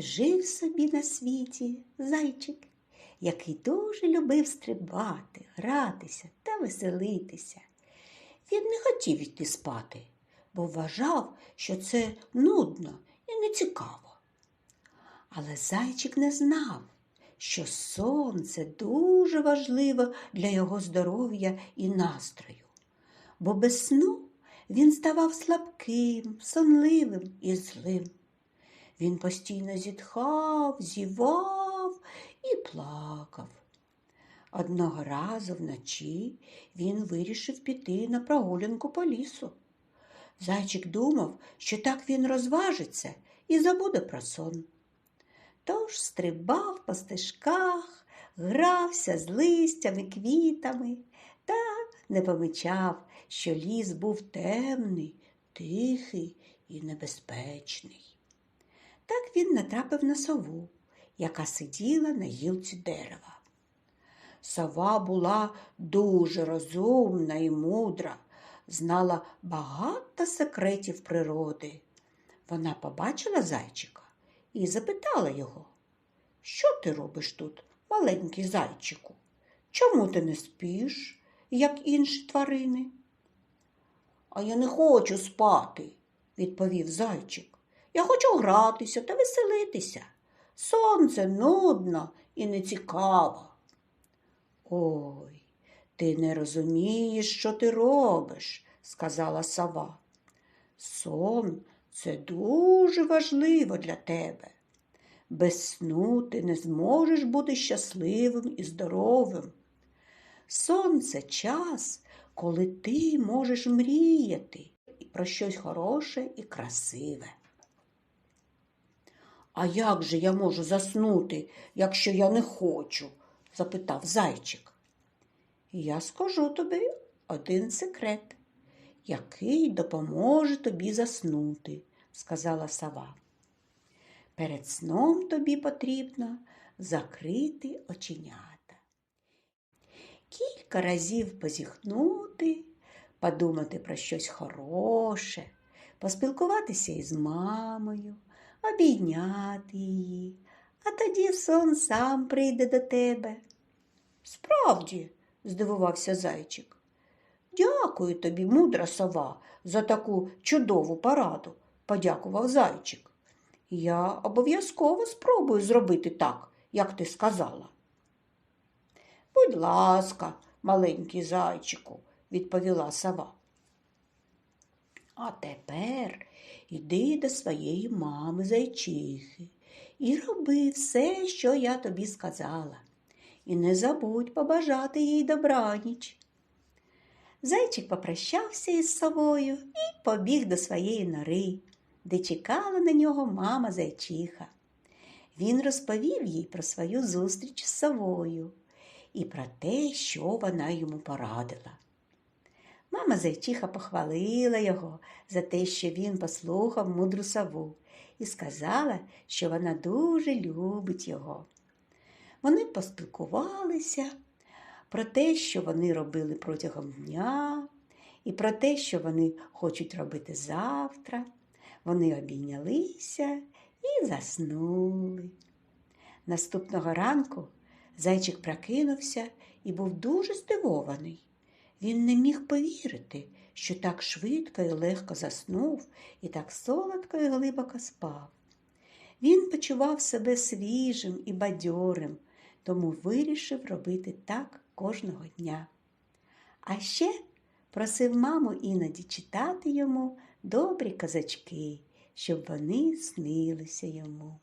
Жив собі на світі зайчик, який дуже любив стрибати, гратися та веселитися. Він не хотів йти спати, бо вважав, що це нудно і нецікаво. Але зайчик не знав, що сон це дуже важливо для його здоров'я і настрою, бо без сну він ставав слабким, сонливим і злим. Він постійно зітхав, зівав і плакав. Одного разу вночі він вирішив піти на прогулянку по лісу. Зайчик думав, що так він розважиться і забуде про сон. Тож стрибав по стежках, грався з листями, квітами та не помічав, що ліс був темний, тихий і небезпечний. Так він натрапив на сову, яка сиділа на гілці дерева. Сова була дуже розумна і мудра, знала багато секретів природи. Вона побачила зайчика і запитала його, що ти робиш тут, маленький зайчику? Чому ти не спиш, як інші тварини? А я не хочу спати, відповів зайчик. Я хочу гратися та веселитися. Сонце нудно і нецікаво. Ой, ти не розумієш, що ти робиш, сказала сова. Сон це дуже важливо для тебе. Без сну ти не зможеш бути щасливим і здоровим. Сон це час, коли ти можеш мріяти про щось хороше і красиве. А як же я можу заснути, якщо я не хочу? запитав зайчик. Я скажу тобі один секрет, який допоможе тобі заснути, сказала сова. Перед сном тобі потрібно закрити оченята. Кілька разів позіхнути, подумати про щось хороше, поспілкуватися із мамою, обійняти її, а тоді сон сам прийде до тебе. Справді, здивувався зайчик. Дякую тобі, мудра сова, за таку чудову пораду, подякував зайчик. Я обов'язково спробую зробити так, як ти сказала. Будь ласка, маленький зайчику, відповіла сова. А тепер йди до своєї мами зайчихи і роби все, що я тобі сказала. І не забудь побажати їй добраніч. Зайчик попрощався із совою і побіг до своєї нори, де чекала на нього мама зайчиха. Він розповів їй про свою зустріч з совою і про те, що вона йому порадила. Мама зайчиха похвалила його за те, що він послухав мудру сову, і сказала, що вона дуже любить його. Вони поспілкувалися про те, що вони робили протягом дня, і про те, що вони хочуть робити завтра. Вони обійнялися і заснули. Наступного ранку зайчик прокинувся і був дуже здивований. Він не міг повірити, що так швидко і легко заснув і так солодко і глибоко спав. Він почував себе свіжим і бадьорим, тому вирішив робити так кожного дня. А ще просив маму іноді читати йому добрі казачки, щоб вони снилися йому.